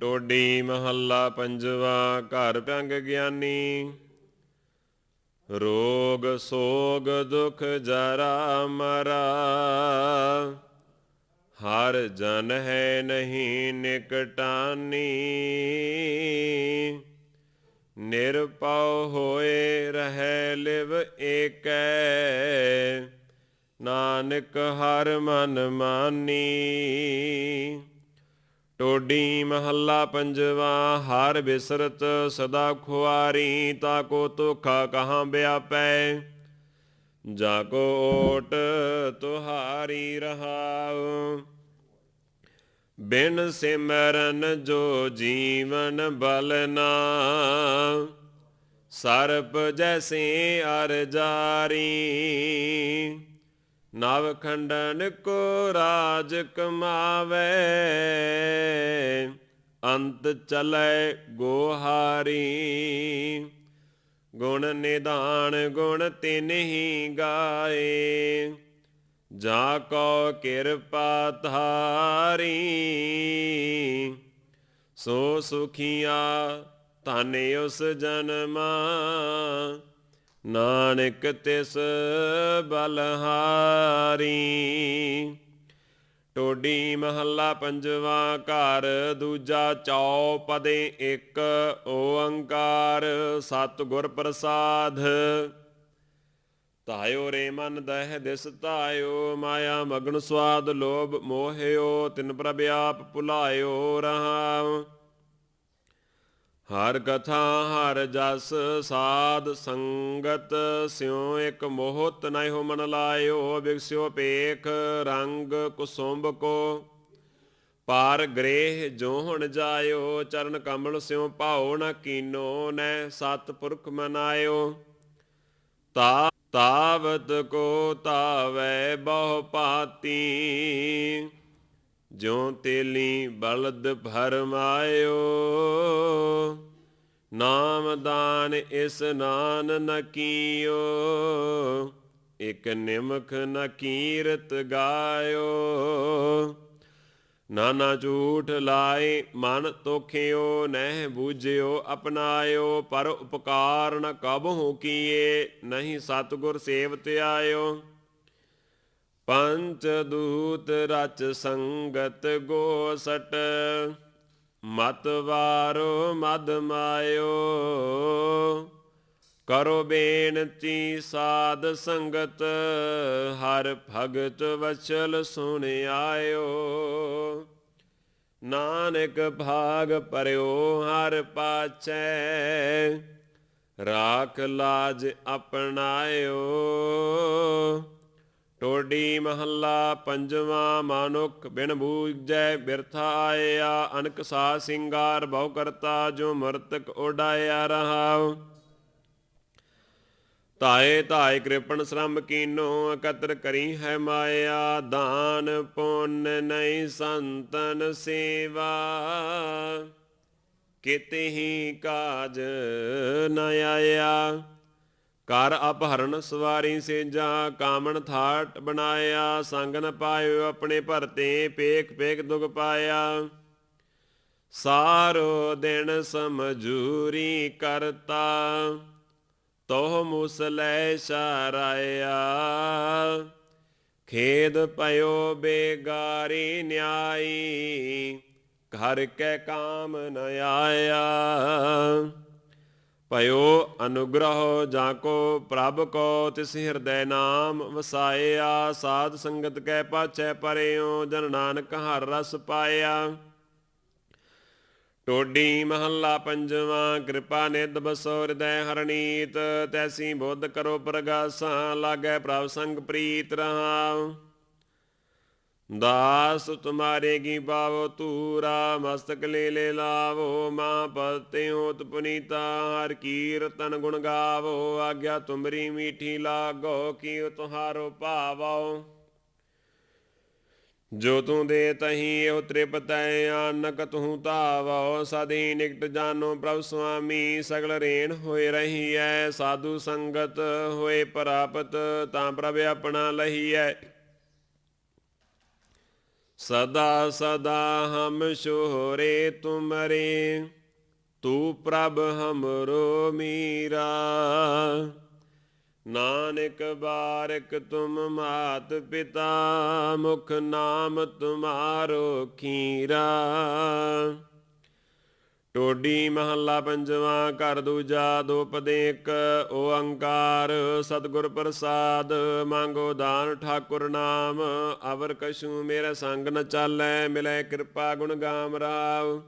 ਟੋਡੀ ਮਹੱਲਾ ਪੰਜਵਾ, ਘਰ ਭੰਗ ਗਿਆਨੀ। ਰੋਗ ਸੋਗ ਦੁਖ ਜਰਾ ਮਰਾ। ਹਰ ਜਨ ਹੈ ਨਹੀਂ ਨਿਕਟਾਨੀ। ਨਿਰਪਉ ਹੋਏ ਰਹਿ ਲਿਵ ਏਕੈ। ਨਾਨਕ ਹਰ ਮਨ ਮਾਨੀ। ਟੋਡੀ ਮਹੱਲਾ ਪੰਜਵਾ, ਹਰ ਬਿਸਰਤ ਸਦਾ ਖੁਆਰੀ, ਤਾ ਕੋ ਤੁਖਾ ਕਹਾਂ ਬਿਆਪੈ। ਜਾ ਕੋ ਓਟ ਤੁਹਾਰੀ ਰਹਾਉ। ਬਿਨ ਸਿਮਰਨ ਜੋ ਜੀਵਨ ਬਲਨਾ ਸਰਪ ਜੈਸੇ ਅਰ ਜਾਰੀ। ਨਵ ਖੰਡਨ ਕੋ ਰਾਜ ਕਮਾਵੇ। ਅੰਤ ਚਲੇ ਗੋਹਾਰੀ। ਗੁਣ ਨਿਦਾਨ ਗੁਣ ਤਿਨਹੀ ਗਾਏ। ਜਾ ਕੋ ਕਿਰਪਾ ਧਾਰੀ। ਸੋ ਸੁਖੀਆ ਧਨ ਉਸ ਜਨਮਾ। ਨਾਨਕ ਤਿਸ ਬਲਹਾਰੀ। ਟੋਡੀ ਮਹੱਲਾ ਪੰਜਵਾ ਘਰ, ਦੂਜਾ ਚੌ ਪਦੇ ਇੱਕ, ਓੰਕਾਰ ਸਤਿਗੁਰ ਪ੍ਰਸਾਦ। ਧਾਇਓ ਰੇ ਮਨ ਦਹਿ ਦਿਸ ਧਾਇਓ, ਮਾਇਆ ਮਗਨ ਸਵਾਦ ਲੋਭ ਮੋਹਿਓ, ਤਿਨ ਪ੍ਰਭ ਆਪ ਭੁਲਾਇਓ ਰਹਾਉ। ਹਰ ਕਥਾ ਹਰ ਜਸ ਸਾਧ ਸੰਗਤ, ਸਿਉ ਇਕ ਮੋਹਤ ਨਹਿ ਹੋ ਮਨ ਲਾਇਓ ਬਿਗਸਿਓ ਪੇਖ ਰੰਗ ਕੁਸੁੰਭ ਕੋ। ਪਾਰ ਗ੍ਰੇਹ ਜੋ ਹੁਣ ਜਾਇਓ, ਚਰਨ ਕਮਲ ਸਿਉ ਭਾਉ ਨ ਕੀਨੋ, ਨੈ ਸਤ ਪੁਰਖ ਮਨਾਇਓ। ਤਾ, ਤਾਵਤ ਕੋ ਤਾਵੈ ਬਹੁ ਪਾਤੀ ਜਿਉ ਤੇਲੀ ਬਲਦ ਫਰਮਾਇਓ। ਨਾਮ ਦਾਨ ਇਸ ਨਾਨ ਨ ਕੀਓ, ਇਕ ਨਿਮਖ ਨ ਕੀਰਤ ਗਾਇਓ। ਨਾਨਾ ਝੂਠ ਲਾਏ ਮਨ ਤੋਖਿਓ, ਨਹਿ ਬੂਝਿਓ ਅਪਨਾਇਓ ਪਰ ਉਪਕਾਰ ਨ ਕਬਹੁ ਕੀਏ, ਨਹੀਂ ਸਤਗੁਰ ਸੇਵਤ ਆਇਓ। ਪੰਚ ਦੂਤ ਰਚ ਸੰਗਤ ਗੋਸਟ, ਮਤ ਵਾਰੋ ਮਦ ਮਾਇਓ। ਕਰੋ ਬੇਨਤੀ ਸਾਧ ਸੰਗਤ, ਹਰ ਭਗਤ ਵਚਲ ਸੁਣ ਆਇਓ ਨਾਨਕ ਭਾਗ ਪਰਿਓ ਹਰ ਪਾਚੈ ਰਾਖ ਲਾਜ ਅਪਣਾਇਓ। ਟੋਡੀ ਮਹੱਲਾ ਪੰਜਵਾਂ ਮਾਨੁਖ ਬਿਨ ਬੂਝੈ ਬਿਰਥਾ ਆਇਆ, ਅਨਕ ਸਾ ਸਿੰਗਾਰ ਬਹੁ ਕਰਤਾ ਜੋ ਮਰਤਕ ਉਡਾਇਆ ਰਹਾਉ। ਤਾਏ ਤਾਏ ਕਿਰਪਣ ਸ਼ਰਮ ਕੀਨੋ ਅਕਤਰ ਕਰੀ ਹੈ ਮਾਇਆ, ਦਾਨ ਪੁੰਨ ਨਹੀਂ ਸੰਤਨ ਸੇਵਾ। ਕਿਤੇ ਹੀ ਕਾਜ ਨ ਆਇਆ। ਕਰ ਅਪਹਰਨ ਸਵਾਰੀ ਸੇਜਾ, ਕਾਮਣ ਥਾਟ ਬਣਾਇਆ ਸੰਗ ਨ ਪਾਇਓ ਆਪਣੇ ਭਰਤੇ ਪੇਕ ਪੇਕ ਦੁਖ ਪਾਇਆ। ਸਾਰੋ ਦਿਨ ਸਮਝੂਰੀ ਕਰਤਾ, ਤੋਹ ਮੁਸਲੇ ਸ਼ਰਾਇਆ। ਖੇਦ ਪਇਓ ਬੇਗਾਰੀ ਨਿਆਈ, ਘਰ ਕੈ ਕਾਮ ਨ ਆਇਆ। ਭਇਓ ਅਨੁਗ੍ਰਹ ਜਾਂ ਕੋ ਪ੍ਰਭ ਕੋ ਤਿਸ ਹਿਰਦੈ ਨਾਮ ਵਸਾਇਆ, ਸਾਧ ਸੰਗਤ ਕੈ ਪਾਛੈ ਪਰਿਓ ਜਨ ਨਾਨਕ ਹਰ ਰਸ ਪਾਇਆ। ਟੋਡੀ ਮਹੱਲਾ ਪੰਜਵਾਂ, ਕਿਰਪਾ ਨਿਦ ਬਸੋ ਹਿਰਦੈ ਹਰਣੀਤ ਤੈਸੀ ਬੋਧ ਕਰੋ ਪ੍ਰਗਾਸਾ, ਲਾਗੈ ਪ੍ਰਭ ਸੰਗ ਪ੍ਰੀਤ ਰਹਾਉ ਦਾਸ ਤੁਮਾਰੇ ਕੀ ਪਾਵੋ ਤੂਰਾ ਮਸਤਕ ਲੈ ਲੈ ਲਾਵੋ, ਮਾਂ ਪਤੇ ਹੋਤ ਪੁਨੀਤਾ, ਹਰ ਕੀਰਤਨ ਗੁਣ ਗਾਵੋ, ਆਗਿਆ ਤੁਮਰੀ ਮੀਠੀ ਲਾਗੋ ਕੀ ਤੁਹਾਰੋ ਭਾਵੋ। ਜੋ ਤੂੰ ਦੇ ਤਹੀਂ ਇਹੋ ਤ੍ਰਿਪਤੈ ਆਨਕ ਤੂੰ ਧਾਵੋ। ਸਦੀ ਨਿਕਟ ਜਾਨੋ ਪ੍ਰਭ ਸੁਆਮੀ, ਸਗਲ ਰੇਣ ਹੋਏ ਰਹੀ ਐ ਸਾਧੂ ਸੰਗਤ ਹੋਏ ਪ੍ਰਾਪਤ, ਤਾਂ ਪ੍ਰਭ ਆਪਣਾ ਲਹੀਐ ਸਦਾ ਸਦਾ ਹਮ ਸ਼ੋਹਰੇ ਤੁਮਰੇ, ਤੂ ਪ੍ਰਭ ਹਮਰੋ ਮੀਰਾ। ਨਾਨਕ ਬਾਰਕ ਤੁਮ ਮਾਤ ਪਿਤਾ, ਮੁਖ ਨਾਮ ਤੁਮਾਰੋ ਖੀਰਾ। ਟੋਡੀ ਮਹੱਲਾ ਪੰਜਵਾਂ, ਘਰ ਦੂਜਾ ਦੋਪਦੇਕ ਓੰਕਾਰ, ਸਤਿਗੁਰ ਪ੍ਰਸਾਦ, ਮੰਗੋ ਦਾਨ ਠਾਕੁਰ ਨਾਮ, ਅਵਰ ਕਛੂ ਮੇਰਾ ਸੰਗ ਨ ਚਾਲੈ, ਮਿਲੈ ਕਿਰਪਾ ਗੁਣ ਗਾਮ ਰਾਵ।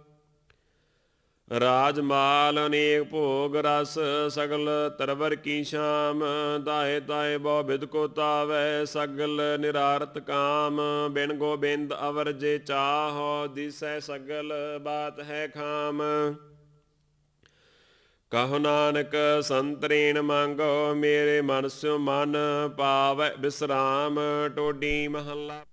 ਰਾਜ ਮਾਲ ਅਨੇਕ ਭੋਗ ਰਸ, ਸਗਲ ਤਰਵਰ ਕੀ ਸ਼ਾਮ। ਦਾਏ ਤਾਏ ਬਹੁ ਬਿਦ ਕੋ ਤਾਵੈ, ਸਗਲ ਨਿਰਾਰਤ ਕਾਮ। ਬਿਨ ਗੋਬਿੰਦ ਅਵਰ ਜੇ ਚਾਹੋ, ਦਿਸੈ ਸਗਲ ਬਾਤ ਹੈ ਖਾਮ। ਕਹੋ ਨਾਨਕ, ਸੰਤਰੇਣ ਮੰਗੋ, ਮੇਰੇ ਮਨ ਸਿਓ ਮਨ ਪਾਵੈ ਬਿਸਰਾਮ। ਟੋਡੀ ਮਹੱਲਾ